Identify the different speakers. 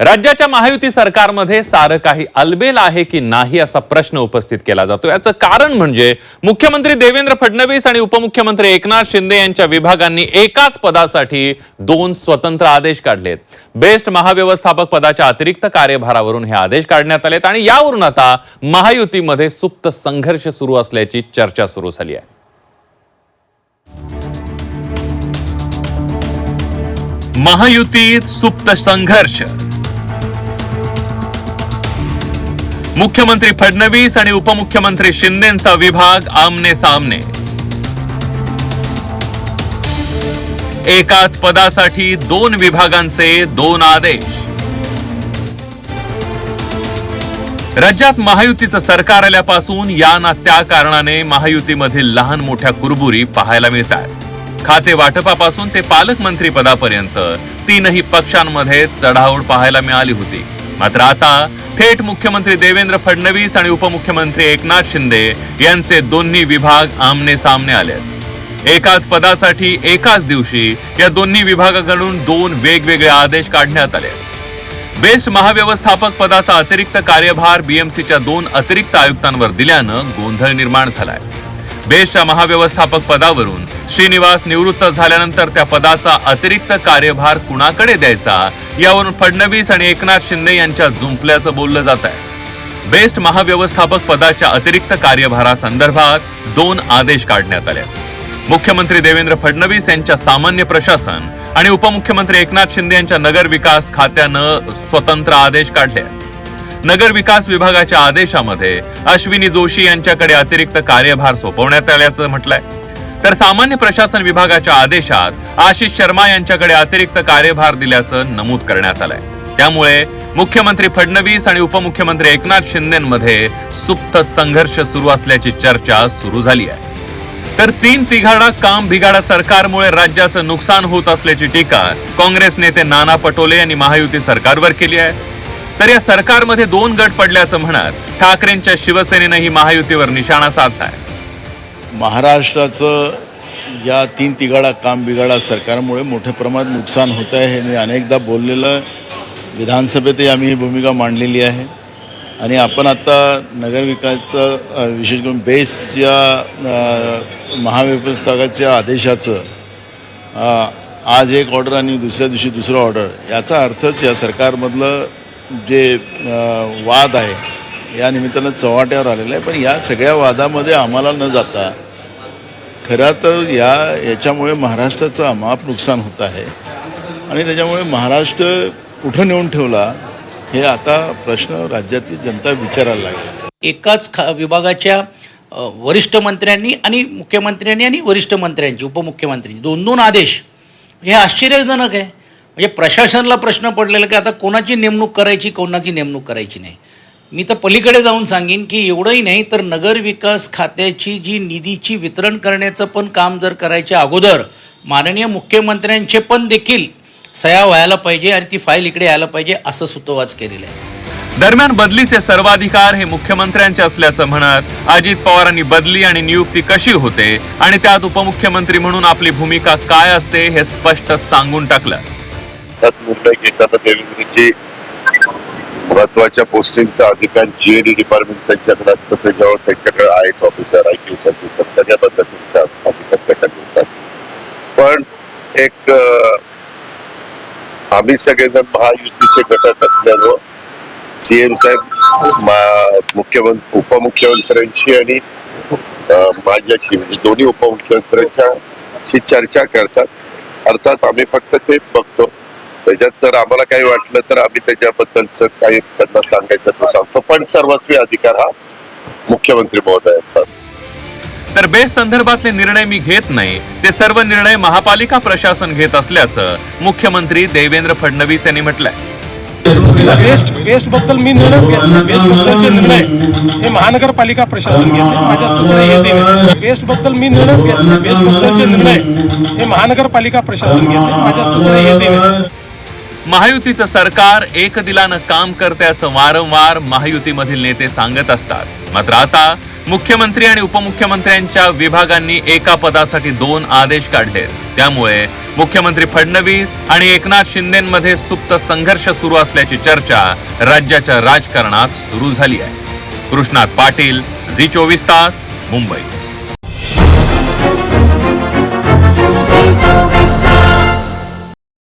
Speaker 1: राज्याच्या महायुती सरकारमध्ये सारं काही अलबेल आहे की नाही असा प्रश्न उपस्थित केला जातो. याचं कारण म्हणजे मुख्यमंत्री देवेंद्र फडणवीस आणि उपमुख्यमंत्री एकनाथ शिंदे यांच्या विभागांनी एकाच पदासाठी दोन स्वतंत्र आदेश काढलेत. बेस्ट महाव्यवस्थापक पदाच्या अतिरिक्त कार्यभारावरून हे आदेश काढण्यात आलेत आणि यावरून आता महायुतीमध्ये सुप्त संघर्ष सुरू असल्याची चर्चा सुरू झाली आहे. महायुतीत सुप्त संघर्ष. मुख्यमंत्री फडणवीस आणि उपमुख्यमंत्री शिंदेचा विभाग आमने सामने. एकाच पदासाठी दोन विभागांचे दोन आदेश. राज्यात महायुतीचं सरकार आल्यापासून या ना त्या कारणाने महायुतीमधील लहान मोठ्या कुरबुरी पाहायला मिळतात. खाते वाटपापासून ते पालकमंत्री पदापर्यंत तीनही पक्षांमध्ये चढाओढ पाहायला मिळाली होती. मात्र आता थेट मुख्यमंत्री देवेंद्र फडणवीस आणि उपमुख्यमंत्री एकनाथ शिंदे यांचे दोन्ही विभाग आमने सामने आले एकाच पदासाठी एकाच दिवशी या दोन्ही विभागाकडून दोन वेगवेगळे आदेश काढण्यात आले. बेस्ट महाव्यवस्थापक पदाचा अतिरिक्त कार्यभार बीएमसीच्या दोन अतिरिक्त आयुक्तांवर दिल्यानं गोंधळ निर्माण झालाय. बेस्टच्या महाव्यवस्थापक पदावरून श्रीनिवास निवृत्त झाल्यानंतर त्या पदाचा अतिरिक्त कार्यभार कुणाकडे द्यायचा? यावरून फडणवीस आणि एकनाथ शिंदे यांच्या जुंपल्याचं बोललं जात आहे. बेस्ट महाव्यवस्थापक पदाच्या अतिरिक्त कार्यभारासंदर्भात दोन आदेश काढण्यात आले. मुख्यमंत्री देवेंद्र फडणवीस यांच्या सामान्य प्रशासन आणि उपमुख्यमंत्री एकनाथ शिंदे यांच्या नगर विकास खात्यानं स्वतंत्र आदेश काढले. आहेत. नगर विकास विभागाच्या आदेशामध्ये अश्विनी जोशी यांच्याकडे अतिरिक्त कार्यभार सोपवण्यात आल्याचं म्हटलंय. तर सामान्य प्रशासन विभागाच्या आदेशात आशिष शर्मा यांच्याकडे अतिरिक्त कार्यभार दिल्याचं नमूद करण्यात आलंय. त्यामुळे मुख्यमंत्री फडणवीस आणि उपमुख्यमंत्री एकनाथ शिंदेमध्ये सुप्त संघर्ष सुरू असल्याची चर्चा सुरू झाली आहे. तर तीन तिघाडा काम बिघाडा सरकारमुळे राज्याचं नुकसान होत असल्याची टीका काँग्रेस नेते नाना पटोले यांनी महायुती सरकारवर केली आहे. तर या सरकारमध्ये दोन गट पडल्याचं म्हणत ठाकरेंच्या शिवसेनेनंही महायुतीवर निशाणा साधलाय.
Speaker 2: महाराष्ट्राचं या तीन तिघाडा काम बिघाडा सरकारमुळे मोठ्या प्रमाणात नुकसान होत आहे हे मी अनेकदा बोललेलं विधानसभेतही आम्ही ही भूमिका मांडलेली आहे. आणि आपण आत्ता नगरविकासचं विशेष करून बेसच्या अ, महाव्यवस्थापकाच्या आदेशाचं आज एक ऑर्डर आणि दुसऱ्या दिवशी दुसरं ऑर्डर याचा अर्थच या सरकारमधलं जे वाद आहे या निमित्तानं चव्हाट्यावर आलेलं आहे. पण या सगळ्या वादामध्ये आम्हाला न जाता खरं तर या याच्यामुळे महाराष्ट्राचं अमाप नुकसान होत आहे. आणि त्याच्यामुळे महाराष्ट्र कुठं नेऊन ठेवला हे आता प्रश्न राज्यातली जनता विचारायला लागली.
Speaker 3: एकाच खा विभागाच्या वरिष्ठ मंत्र्यांनी आणि मुख्यमंत्र्यांनी आणि वरिष्ठ मंत्र्यांची उपमुख्यमंत्र्यांची दोन दोन आदेश. हे आश्चर्यजनक आहे. म्हणजे प्रशासनाला प्रश्न पडलेला की आता कोणाची नेमणूक करायची कोणाची नेमणूक करायची नाही. मी तर पलीकडे जाऊन सांगेन की एवढंही नाही तर नगरविकास खात्याची जी निधीची वितरण करण्याचं पण काम जर करायच्या अगोदर माननीय मुख्यमंत्र्यांचे पण देखील सया व्हायला पाहिजे आणि ती फाईल इकडे यायला पाहिजे असं सुतोवाच केलेलं आहे.
Speaker 1: दरम्यान बदलीचे सर्वाधिकार हे मुख्यमंत्र्यांचे असल्याचं म्हणत अजित पवारांनी बदली आणि नियुक्ती कशी होते आणि त्यात उपमुख्यमंत्री म्हणून आपली भूमिका काय असते हे स्पष्ट सांगून टाकलं.
Speaker 4: अर्थात निर्णय घेताना देवेंद्रजी महत्त्वाच्या पोस्टिंगचा अधिकार जीएडी डिपार्टमेंट त्यांच्याकडे असतं. त्याच्यावर त्यांच्याकडे I S officer I P S officer सगळ्या पद्धतीचा अधिकार त्याच्याकडे होतात. पण एक आम्ही सगळेजण महायुतीचे घटक असल्यामुळं सीएम साहेब मुख्यमंत्री उपमुख्यमंत्र्यांशी आणि माझ्याशी म्हणजे दोन्ही उपमुख्यमंत्र्यांच्याशी चर्चा करतात. अर्थात आम्ही फक्त ते बघतो. त्याच्यात जर आम्हाला काही वाटलं तर आम्ही त्याच्याबद्दलच काही त्यांना सांगायचं तो सांगतो. पण सर्वस्वी अधिकार हा मुख्यमंत्री महोदयांचा
Speaker 1: तर बेस्ट संदर्भातले निर्णय मी घेत नाही. ते सर्व निर्णय महापालिका प्रशासन घेत असल्याचं मुख्यमंत्री देवेंद्र फडणवीस यांनी म्हटलंय.
Speaker 5: बेस्ट बेस्टबद्दल मी निर्णयच घेतला बेस्ट बद्दलचे निर्णय हे महानगरपालिका प्रशासन घेते. माझ्या सगळे येते. बेस्टबद्दल मी निर्णयच घेतला बेस्ट बद्दलचे निर्णय हे महानगरपालिका प्रशासन घेते. माझ्या सगळे येते.
Speaker 1: महायुतीचं सरकार एक दिलानं काम करते असं वारंवार महायुतीमधील नेते सांगत असतात. मात्र आता मुख्यमंत्री आणि उपमुख्यमंत्र्यांच्या विभागांनी एका पदासाठी दोन आदेश काढले त्यामुळे मुख्यमंत्री फडणवीस आणि एकनाथ शिंदेमध्ये सुप्त संघर्ष सुरू असल्याची चर्चा राज्याच्या राजकारणात सुरू झाली आहे. कृष्णात पाटील झी चोवीस तास मुंबई.